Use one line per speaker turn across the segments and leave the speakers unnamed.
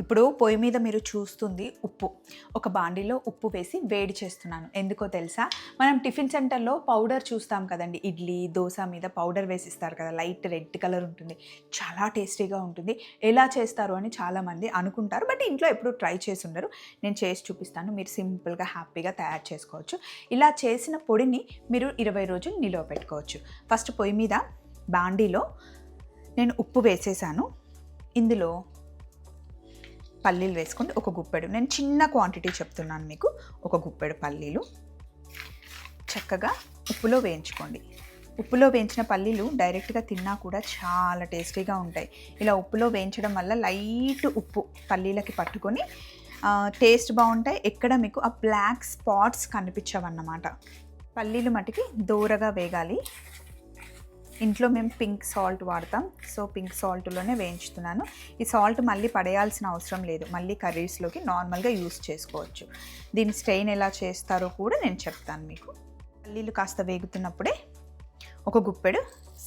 ఇప్పుడు పొయ్యి మీద మీరు చూస్తుంది ఉప్పు. ఒక బాండీలో ఉప్పు వేసి వేడి చేస్తున్నాను. ఎందుకో తెలుసా? మనం టిఫిన్ సెంటర్లో పౌడర్ చూస్తాం కదండి. ఇడ్లీ దోశ మీద పౌడర్ వేసిస్తారు కదా. లైట్ రెడ్ కలర్ ఉంటుంది. చాలా టేస్టీగా ఉంటుంది. ఎలా చేస్తారు అని చాలామంది అనుకుంటారు. బట్ ఇంట్లో ఎప్పుడు ట్రై చేసి ఉండరు. నేను చేసి చూపిస్తాను. మీరు సింపుల్గా హ్యాపీగా తయారు చేసుకోవచ్చు. ఇలా చేసిన పొడిని మీరు ఇరవై రోజులు నిలువ పెట్టుకోవచ్చు. ఫస్ట్ పొయ్యి మీద బాండీలో నేను ఉప్పు వేసేసాను. ఇందులో పల్లీలు వేసుకోండి ఒక గుప్పెడు. నేను చిన్న క్వాంటిటీ చెప్తున్నాను మీకు. ఒక గుప్పెడు పల్లీలు. చక్కగా ఉప్పులో వేయించుకోండి. ఉప్పులో వేయించిన పల్లీలు డైరెక్ట్గా తిన్నా కూడా చాలా టేస్టీగా ఉంటాయి. ఇలా ఉప్పులో వేయించడం వల్ల లైట్ ఉప్పు పల్లీలకి పట్టుకొని టేస్ట్ బాగుంటాయి. ఎక్కడ మీకు ఆ బ్లాక్ స్పాట్స్ కనిపించవన్నమాట. పల్లీలు మటుకి దూరగా వేగాలి. ఇంట్లో మేము పింక్ సాల్ట్ వాడతాం. సో పింక్ సాల్ట్లోనే వేయించుతున్నాను. ఈ సాల్ట్ మళ్ళీ పడేయాల్సిన అవసరం లేదు. మళ్ళీ కర్రీస్లోకి నార్మల్గా యూస్ చేసుకోవచ్చు. దీని స్ట్రెయిన్ ఎలా చేస్తారో కూడా నేను చెప్తాను మీకు. పల్లీలు కాస్త వేగుతున్నప్పుడే ఒక గుప్పెడు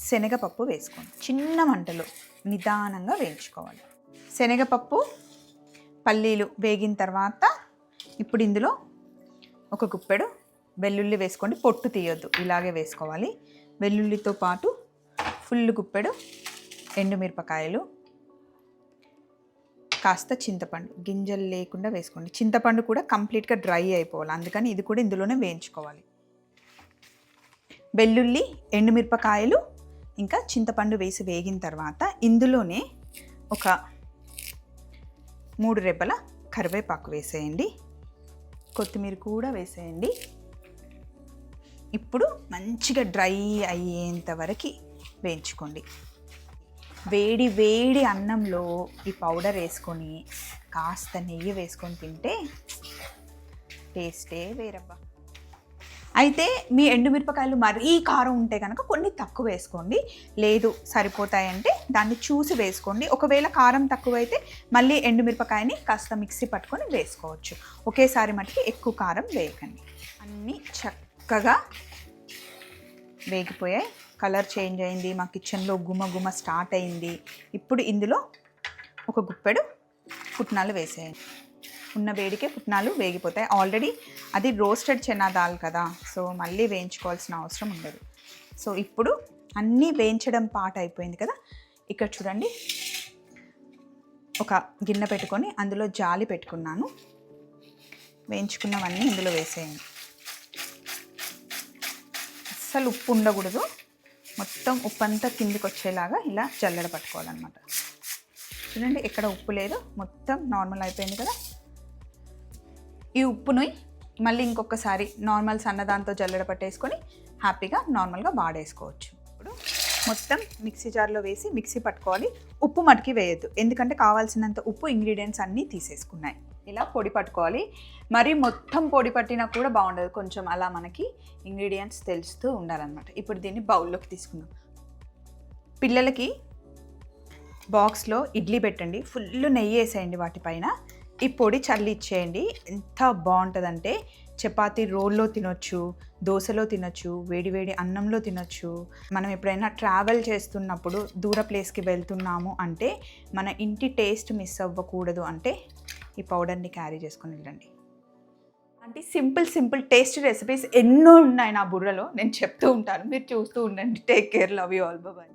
శనగపప్పు వేసుకోండి. చిన్న మంటలో నిదానంగా వేయించుకోవాలి. శనగపప్పు పల్లీలు వేగిన తర్వాత ఇప్పుడు ఇందులో ఒక గుప్పెడు వెల్లుల్లి వేసుకోండి. పొట్టు తీయొద్దు. ఇలాగే వేసుకోవాలి. వెల్లుల్లితో పాటు ఫుల్ గుప్పెడు ఎండుమిరపకాయలు కాస్త చింతపండు గింజలు లేకుండా వేసుకోండి. చింతపండు కూడా కంప్లీట్గా డ్రై అయిపోవాలి. అందుకని ఇది కూడా ఇందులోనే వేయించుకోవాలి. వెల్లుల్లి ఎండుమిరపకాయలు ఇంకా చింతపండు వేసి వేగిన తర్వాత ఇందులోనే ఒక మూడు రెబ్బల కరివేపాకు వేసేయండి. కొత్తిమీర కూడా వేసేయండి. ఇప్పుడు మంచిగా డ్రై అయ్యేంత వరకు వేయించుకోండి. వేడి వేడి అన్నంలో ఈ పౌడర్ వేసుకొని కాస్త నెయ్యి వేసుకొని తింటే టేస్టే వేరబ్బా. అయితే మీ ఎండుమిరపకాయలు మరీ కారం ఉంటే కనుక కొన్ని తక్కువ వేసుకోండి. లేదు సరిపోతాయంటే దాన్ని చూసి వేసుకోండి. ఒకవేళ కారం తక్కువైతే మళ్ళీ ఎండుమిరపకాయని కాస్త మిక్సీ పట్టుకొని వేసుకోవచ్చు. ఒకేసారి మటుకి ఎక్కువ కారం వేయకండి. అన్నీ చక్కగా వేగిపోయాయి. కలర్ చేంజ్ అయింది మా కిచెన్లో గుమ గుమ స్టార్ట్ అయింది. ఇప్పుడు ఇందులో ఒక గుప్పెడు పుట్నాలు వేసేయండి. ఉన్న వేడికే పుట్నాలు వేగిపోతాయి. ఆల్రెడీ అది రోస్టెడ్ చెనా దాల్ కదా సో మళ్ళీ వేయించుకోవాల్సిన అవసరం ఉండదు. సో ఇప్పుడు అన్నీ వేయించడం పాట అయిపోయింది కదా ఇక్కడ చూడండి. ఒక గిన్నె పెట్టుకొని అందులో జాలి పెట్టుకున్నాను. వేయించుకున్నవన్నీ ఇందులో వేసేయండి. అస్సలు ఉప్పు ఉండకూడదు. మొత్తం ఉప్పు అంతా కిందికి వచ్చేలాగా ఇలా జల్లెడ పట్టుకోవాలన్నమాట. చూడండి ఎక్కడ ఉప్పు లేదు. మొత్తం నార్మల్ అయిపోయింది కదా. ఈ ఉప్పుని మళ్ళీ ఇంకొకసారి నార్మల్ సన్నదాంతో జల్లెడ పట్టేసుకొని హ్యాపీగా నార్మల్గా వాడేసుకోవచ్చు. ఇప్పుడు మొత్తం మిక్సీ జార్లో వేసి మిక్సీ పట్టుకోవాలి. ఉప్పు మటుకి వేయద్దు. ఎందుకంటే కావాల్సినంత ఉప్పు ఇంగ్రీడియంట్స్ అన్నీ తీసేసుకున్నాయి. ఇలా పొడి పట్టుకోవాలి. మరి మొత్తం పొడి పట్టినా కూడా బాగుండదు. కొంచెం అలా మనకి ఇంగ్రీడియంట్స్ తెలుస్తూ ఉండాలన్నమాట. ఇప్పుడు దీన్ని బౌల్లోకి తీసుకుందాం. పిల్లలకి బాక్స్లో ఇడ్లీ పెట్టండి. ఫుల్ నెయ్యి వేసేయండి వాటిపైన ఈ పొడి చల్లి ఇచ్చేయండి. ఎంత బాగుంటుందంటే చపాతీ రోల్లో తినొచ్చు దోశలో తినొచ్చు వేడివేడి అన్నంలో తినొచ్చు. మనం ఎప్పుడైనా ట్రావెల్ చేస్తున్నప్పుడు దూర ప్లేస్కి వెళ్తున్నాము అంటే మన ఇంటి టేస్ట్ మిస్ అవ్వకూడదు. అంటే ఈ పౌడర్ని క్యారీ చేసుకుని వెళ్ళండి. అంటే సింపుల్ సింపుల్ టేస్ట్ రెసిపీస్ ఎన్నో ఉన్నాయి నా బుర్రలో. నేను చెప్తూ ఉంటాను. మీరు చూస్తూ ఉండండి. Take care love you all bye